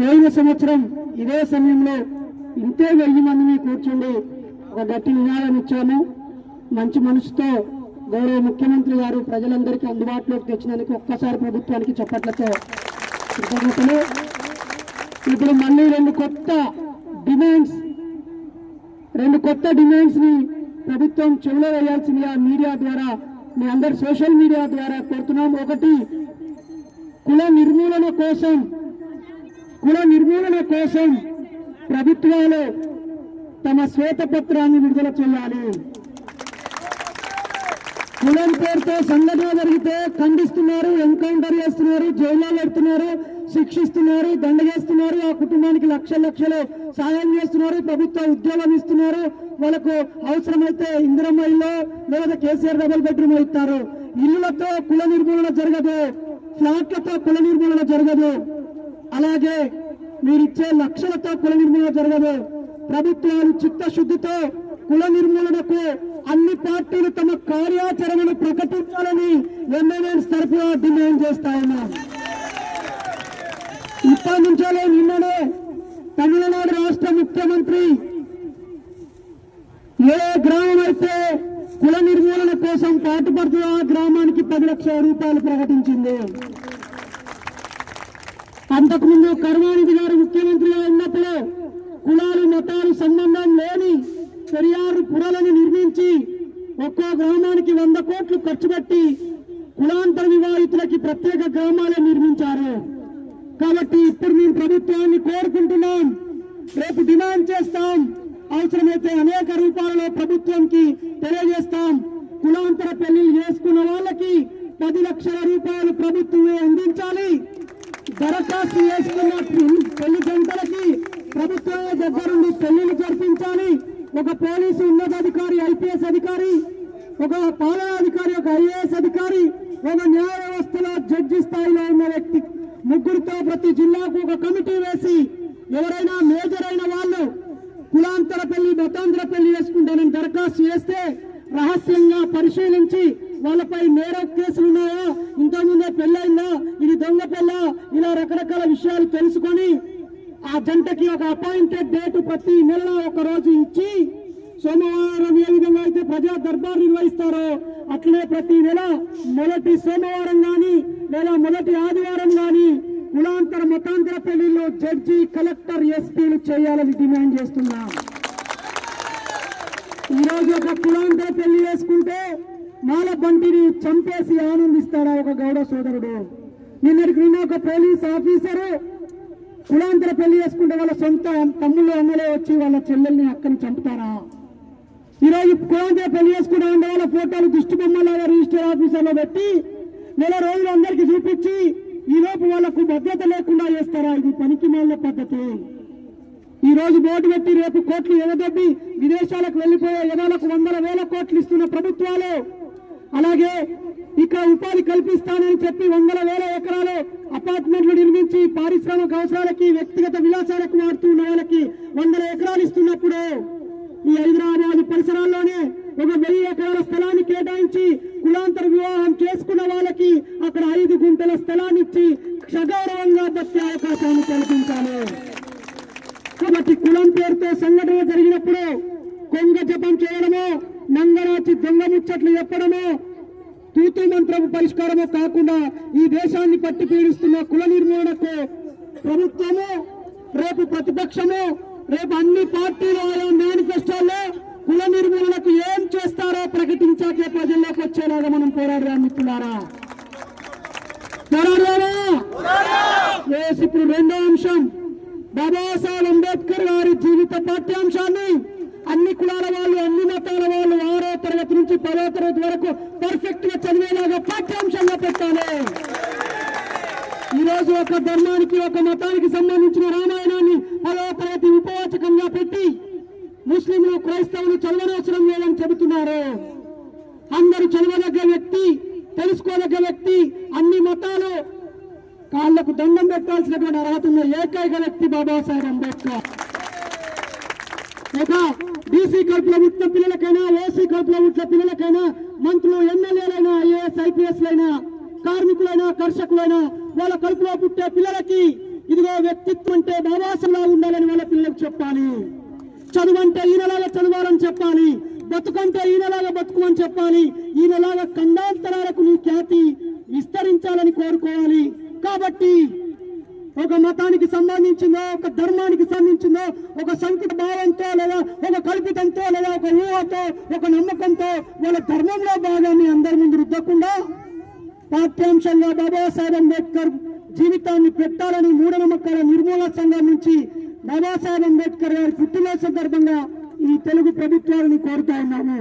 పోయిన సంవత్సరం ఇదే సమయంలో ఇంతే వెయ్యి మందిని కూర్చుండి ఒక గట్టి నినాదం ఇచ్చాము. మంచి మనసుతో గౌరవ ముఖ్యమంత్రి గారు ప్రజలందరికీ అందుబాటులోకి తెచ్చినందుకు ఒక్కసారి ప్రభుత్వానికి చెప్పట్లతో కృతజ్ఞతలు. ఇప్పుడు మళ్ళీ రెండు కొత్త డిమాండ్స్ రెండు కొత్త డిమాండ్స్ని ప్రభుత్వం చెవిలో వేయాల్సిందిగా మీడియా ద్వారా మీ అందరి సోషల్ మీడియా ద్వారా కోరుతున్నాం. ఒకటి కుల నిర్మూలన కోసం కుల నిర్మూలన కోసం ప్రభుత్వాలు తమ శ్వేతపత్రాన్ని విడుదల చేయాలి. కులం పేరుతో సంఘటన జరిగితే ఖండిస్తున్నారు ఎన్కౌంటర్ చేస్తున్నారు జైల్లో పెడుతున్నారు శిక్షిస్తున్నారు దండగేస్తున్నారు ఆ కుటుంబానికి లక్ష లక్షలు సాయం చేస్తున్నారు ప్రభుత్వ ఉద్యోగం ఇస్తున్నారు వాళ్ళకు అవసరమైతే ఇందిరమ్మ ఇల్లు లేదా కేసీఆర్ డబుల్ బెడ్రూమ్ ఇస్తారు. ఇల్లులతో కుల నిర్మూలన జరగదు ఫ్లాట్లతో కుల నిర్మూలన జరగదు. అలాగే మీరిచ్చే లక్షలతో కుల నిర్మూలన జరగదు. ప్రభుత్వాలు చిత్తశుద్ధితో కుల నిర్మూలనకు అన్ని పార్టీలు తమ కార్యాచరణను ప్రకటించాలని ఎమ్మెల్యే తరఫున డిమాండ్ చేస్తా ఉన్నాం. ఇప్పటి నుంచే నిన్ననే తమిళనాడు రాష్ట్ర ముఖ్యమంత్రి ఏ గ్రామం అయితే కుల నిర్మూలన కోసం పాటుపడుతుందో ఆ గ్రామానికి పది లక్షల రూపాయలు ప్రకటించింది. అంతకుముందు కరుణానిధి గారు ముఖ్యమంత్రిగా ఉన్నప్పుడు కులాలు మతాలు సంబంధం లేని పెరియారు పురలను నిర్మించి ఒక్కో గ్రామానికి వంద కోట్లు ఖర్చు పెట్టి కులాంతర వివాహితులకి ప్రత్యేక గ్రామాలను నిర్మించారు. కాబట్టి ఇప్పుడు మేము ప్రభుత్వాన్ని కోరుకుంటున్నాం. రేపు డిమాండ్ చేస్తాం. అవసరమైతే అనేక రూపాలలో ప్రభుత్వంకి తెలియజేస్తాం. కులాంతర పెళ్ళిళ్ళు చేసుకున్న వాళ్ళకి పది లక్షల రూపాయలు ప్రభుత్వమే అందించాలి. దరఖాస్తు చేసుకున్న పెళ్ళి జంటలకి ప్రభుత్వమే దగ్గరుండి పెళ్ళిని జరిపించాలి. ఒక పోలీసు ఉన్నతాధికారి ఐపీఎస్ అధికారి ఒక పాలనాధికారి ఒక ఐఏఎస్ అధికారి ఒక న్యాయ వ్యవస్థలో జడ్జి స్థాయిలో ఉన్న వ్యక్తి. ముగ్గురితో ప్రతి జిల్లాకు ఒక కమిటీ వేసి ఎవరైనా మేజర్ అయిన వాళ్ళు కులాంతర పెళ్ళి మతాంతర పెళ్ళి చేసుకుంటానని దరఖాస్తు చేస్తే రహస్యంగా పరిశీలించి వాళ్ళపై నేర కేసులు ఉన్నాయా? ఇంతకుముందే పెళ్ళైందా ఇది దొంగ పెళ్ళ? ఇలా రకరకాల విషయాలు తెలుసుకొని ఆ జంటకి ఒక అపాయింటెడ్ డేట్ ప్రతి నెల ఒక రోజు ఇచ్చి సోమవారం ఏ విధంగా అయితే ప్రజా దర్బార్ నిర్వహిస్తారో అట్లే ప్రతి నెల మొదటి సోమవారం కానీ లేదా మొదటి ఆదివారం కానీ కులాంతర మతాంతర పెళ్ళిలో జడ్జి కలెక్టర్ ఎస్పీలు చేయాలని డిమాండ్ చేస్తున్నాం. ఈ రోజు ఒక కులాంతర పెళ్ళి చేసుకుంటే మాల బంటిని చంపేసి ఆనందిస్తాడా ఒక గౌడ సోదరుడు? నిన్నటికి నిన్న ఒక పోలీస్ ఆఫీసరు కులాంతర పెళ్ళి చేసుకుంటే వాళ్ళ సొంత తమ్ముళ్ళు అన్నలే వచ్చి వాళ్ళ చెల్లెల్ని అక్కని చంపుతారా? ఈరోజు కులాంతర పెళ్ళి చేసుకుంటే ఉండే వాళ్ళ ఫోటోలు దిష్టి బొమ్మలాగా రిజిస్టర్ ఆఫీసర్లో పెట్టి నెల రోజులు అందరికీ చూపించి ఈ వాళ్ళకు వాళ్ళకు భద్రత లేకుండా చేస్తారా? ఇది పనికి మాల పద్ధతి. ఈ రోజు బోర్డు పెట్టి రేపు కోట్లు ఎగదొబ్బి విదేశాలకు వెళ్ళిపోయే ఎదాలకు వందల వేల కోట్లు ఇస్తున్న ప్రభుత్వాలు అలాగే ఇక్కడ ఉపాధి కల్పిస్తానని చెప్పి వందల వేల ఎకరాలు అపార్ట్మెంట్లు నిర్మించి పారిశ్రామిక అవసరాలకి వ్యక్తిగత విలాసాలకు వాడుతున్న వాళ్ళకి వందల ఎకరాలు ఇస్తున్నప్పుడు ఈ హైదరాబాద్ పరిసరాల్లోనే ఒక వెయ్యి ఎకరాల స్థలాన్ని కేటాయించి కులాంతర వివాహం చేసుకున్న వాళ్ళకి అక్కడ ఐదు గుంటల స్థలాన్ని ఇచ్చి సగౌరవంగా బతికే అవకాశాన్ని కల్పించాలి. కాబట్టి కులం పేరుతో సంఘటన జరిగినప్పుడు కొంగ జపం చేయడమో నంగరాచి దొంగ ముచ్చట్లు చెప్పడము తూతు మంత్రము పరిష్కారము కాకుండా ఈ దేశాన్ని పట్టి పీడిస్తున్న కుల నిర్మూలనకు ప్రభుత్వము రేపు ప్రతిపక్షము రేపు అన్ని పార్టీలు ఆయా మేనిఫెస్టోల్లో కుల నిర్మూలనకు ఏం చేస్తారో ప్రకటించాకే ప్రజల్లోకి వచ్చేలాగా మనం పోరాడదాం మిత్రులారా? పోరాడదామా ఇప్పుడు రెండో అంశం. బాబాసాహెబ్ అంబేద్కర్ గారి జీవిత పాఠ్యాంశాన్ని అన్ని కులాల వాళ్ళు అన్ని మతాల వాళ్ళు ఆరో తరగతి నుంచి పదో తరగతి వరకు పర్ఫెక్ట్గా చదివేలాగా పాఠ్యాంశంగా పెట్టాలి. ఈ రోజు ఒక ధర్మానికి ఒక మతానికి సంబంధించిన రామాయణాన్ని పదో తరగతి ఉపవాచకంగా పెట్టి ముస్లింలు క్రైస్తవులు చదవనవసరం లేదని చెబుతున్నారు. అందరూ చదవదగ్గ వ్యక్తి తెలుసుకోదగ్గ వ్యక్తి అన్ని మతాలు కాళ్ళకు దండం పెట్టాల్సినటువంటి అర్హత ఉన్న ఏకైక వ్యక్తి బాబాసాహెబ్ అంబేద్కర్. లేదా బీసీ కడుపులో పుట్టిన పిల్లలకైనా ఓసీ కడుపులో పుట్టిన పిల్లలకైనా మంత్రులు ఎమ్మెల్యేలైనా ఐఏఎస్ ఐపీఎస్ లైనా కార్మికులైనా కర్షకులైనా వాళ్ళ కడుపులో పుట్టే పిల్లలకి ఇదిగో వ్యక్తిత్వం అంటే బాబాసంలా ఉండాలని వాళ్ళ పిల్లలకు చెప్పాలి. చదువు అంటే ఈయనలాగా చదవాలని చెప్పాలి. బతుకంటే ఈయనలాగా బతుకు అని చెప్పాలి. ఈయనలాగా ఖండాంతరాలకు నీ ఖ్యాతి విస్తరించాలని కోరుకోవాలి. కాబట్టి ఒక మతానికి సంబంధించిందో ఒక ధర్మానికి సంబంధించిందో ఒక సంకుట భావంతో లేదా ఒక కల్పితంతో లేదా ఒక ఊహతో ఒక నమ్మకంతో వాళ్ళ ధర్మంలో భాగాన్ని అందరి ముందు రుద్దకుండా పాఠ్యాంశంగా బాబాసాహెబ్ అంబేద్కర్ జీవితాన్ని పెట్టాలని మూఢనమ్మకాల నిర్మూలన సంఘం నుంచి బాబాసాహెబ్ అంబేద్కర్ గారి పుట్టినరోజు సందర్భంగా ఈ తెలుగు ప్రభుత్వాలని కోరుతా ఉన్నాము.